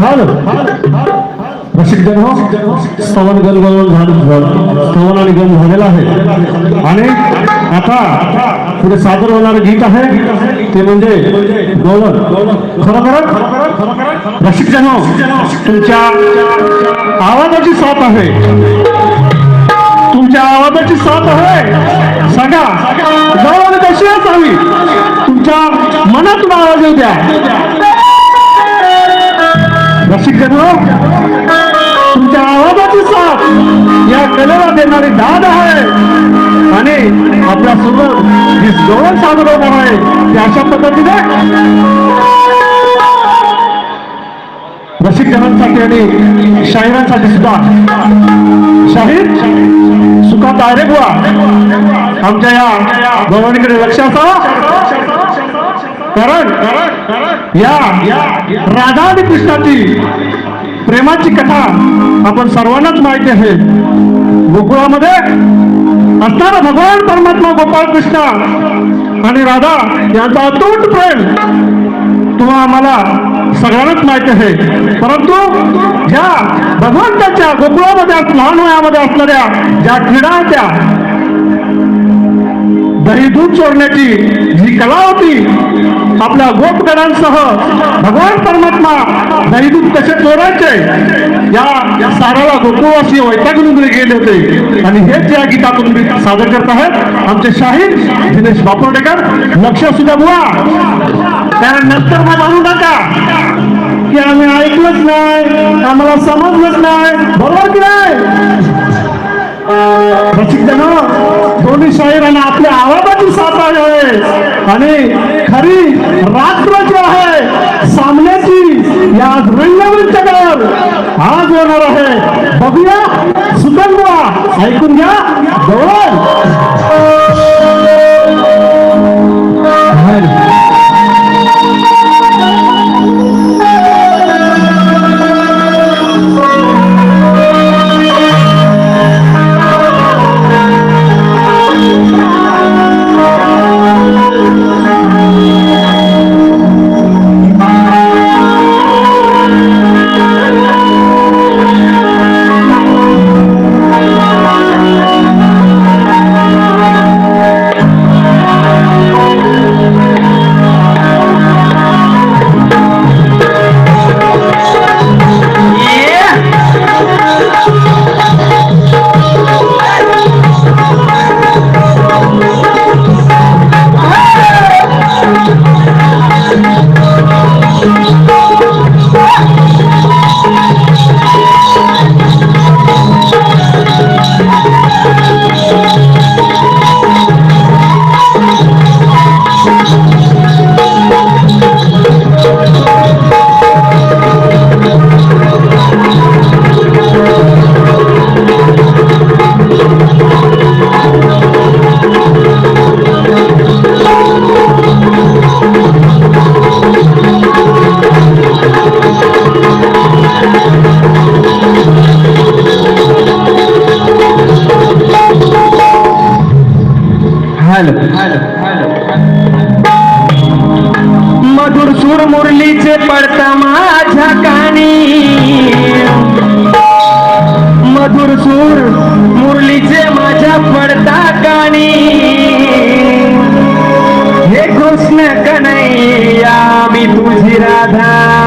Hello. रसिक हो स्तवन गणगण झालं स्तवन आणि गल झालेला आहे. आणि आता पुढे सादर होणारं गीत आहे. ते म्हणजे गौरव खरोखर रसिक जन हो तुमच्या आवाजाची साथ आहे. तुमच्या आवाजाची साथ आहे. सांगा. गौरव कशी असावी? तुमच्या मनातून आवाज येऊ द्या. रसिक जन तुमच्या आवाजाची साथ या कलेला देणारी दाद आहे. आणि आपल्यासोबत जी गौरव सादर होणार आहे ते अशा पद्धतीने रसिक आणि शाहिरांसाठी सुद्धा. शाहीर सुका डायरेक्ट आमच्या या भवानीकडे लक्ष असा. कारण या राधा आणि कृष्णाची प्रेमाची कथा आपण सर्वांनाच माहिती आहे. गोकुळामध्ये असणारा भगवान परमात्मा गोपाळ कृष्ण आणि राधा यांचा अतूट प्रेम तुम्हा आम्हाला सगळ्यांनाच माहिती आहे. परंतु ज्या भगवंताच्या गोकुळामध्ये लहान वयामध्ये असणाऱ्या ज्या क्रीडा होत्या दही दूध चोरण्याची जी कला होती आपल्या गोपगणांसह भगवान परमात्मा नैदूत कसे चोरायचे? या साराला गोकुळवासी वैतागून गेले होते. आणि हेच या गीतातून मी सादर करत आहेत. आमचे शाहीर दिनेश बापोर्डेकर लक्ष सुद्धा बुवा. कारण नंतर मग म्हणू नका की आम्ही ऐकलंच नाही आम्हाला समजलंच नाही. बरोबर की नाही? प्रसिद्ध ना? दोन्ही शाहीरांना आपल्या आवाजाची साथ आहे. आणि खरी रात्र जी आहे सामन्याची या रंगमंचावर आज होणार आहे. बघूया सुगंधवा ऐकून घ्या गौरव माझ्या कानी. मधुर सूर मुरलीचे माझ्या पडता कानी. हे कृष्ण कन्हैया मी तुझी राधा.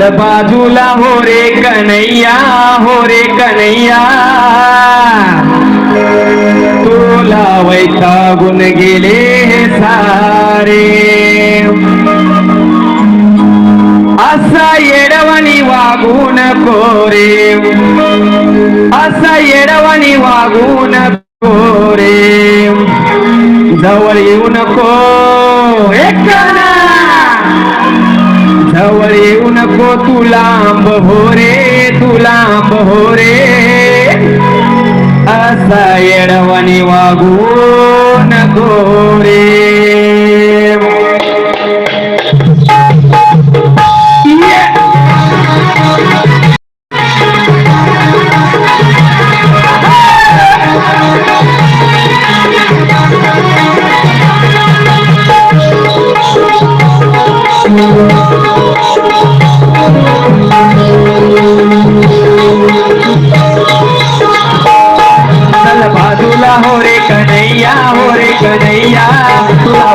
चल बाजूला हो रे कन्हैया हो रे कन्हैया. तुला वैतागून गेले हे सारे. असा येडवणी वागू नको रे. असा येडवणी वागू नको रे. जवळ येऊ नको. एक जवळ येऊ नको तू लांब हो रे तू लांब हो रे। असा येडवानी वागू नको रे।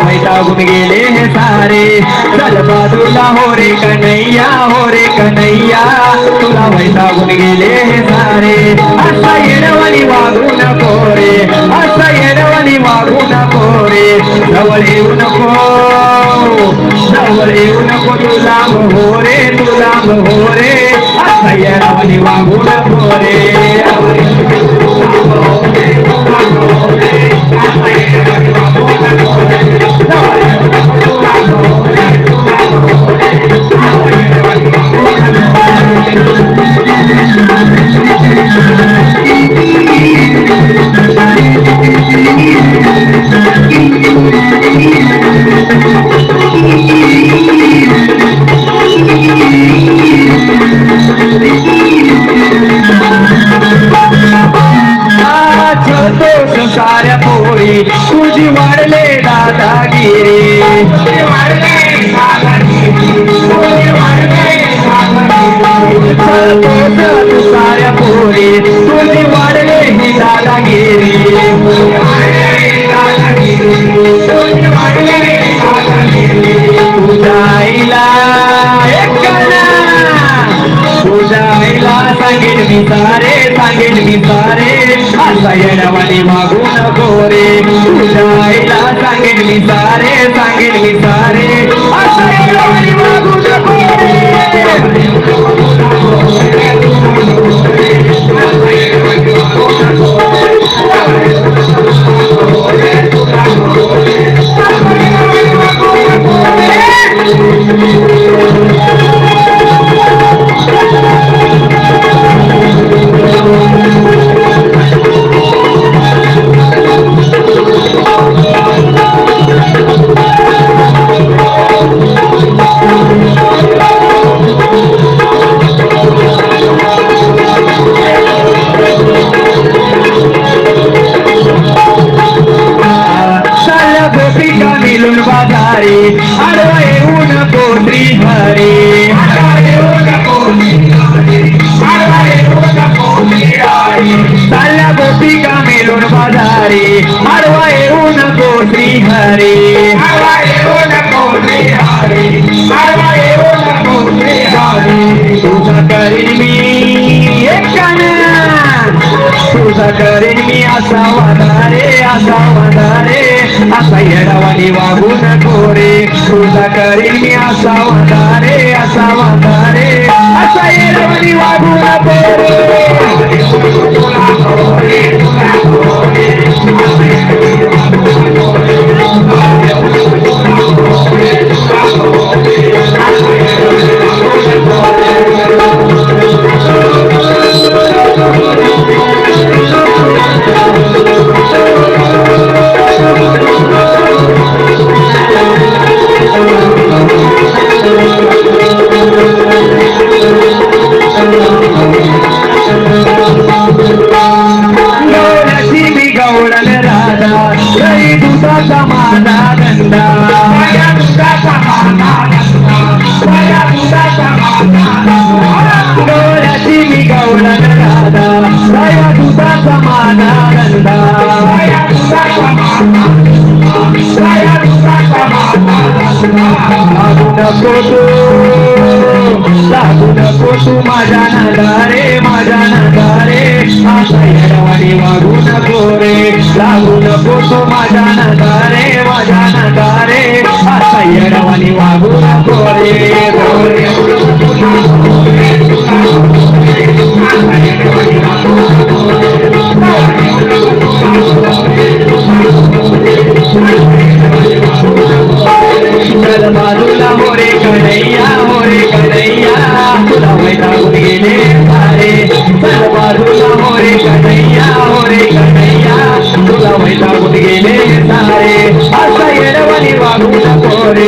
वैतागून गेले हे सारे. चल बाजूला हो रे कन्हैया हो रे कन्हैया. तुला वैतागून गेले हे सारे. असा येडवानी वागू नको रे. असा येडवानी वागू नको रे. जवळ येऊ नको. जवळ येऊ नको तुला हो रे तुला हो रे. असा येडवानी वागू नको रे. तुझी वाढले दादागिरी साऱ्या पोरी तुझी वाढले ही दादागिरी सांगेल मी सारे सांगेल मी सारे. असा येण्यावानी मागू नको सांगितली सारे सांगितली सारे. कोत्री घरी तुझा करीन मी तुझा करीन मी असा वादारे असा वादारे असा येडावानी वागू नको रे तुझा करीन मी असा वादारे असा वादारे नको तू लागू नको तू माझ्या नगारे माझ्या नगारे असा येडवाणी वागू नको रे लागू नको तू माझ्या नगारे माझ्या नगारे असा येडवाणी वागू नको रे.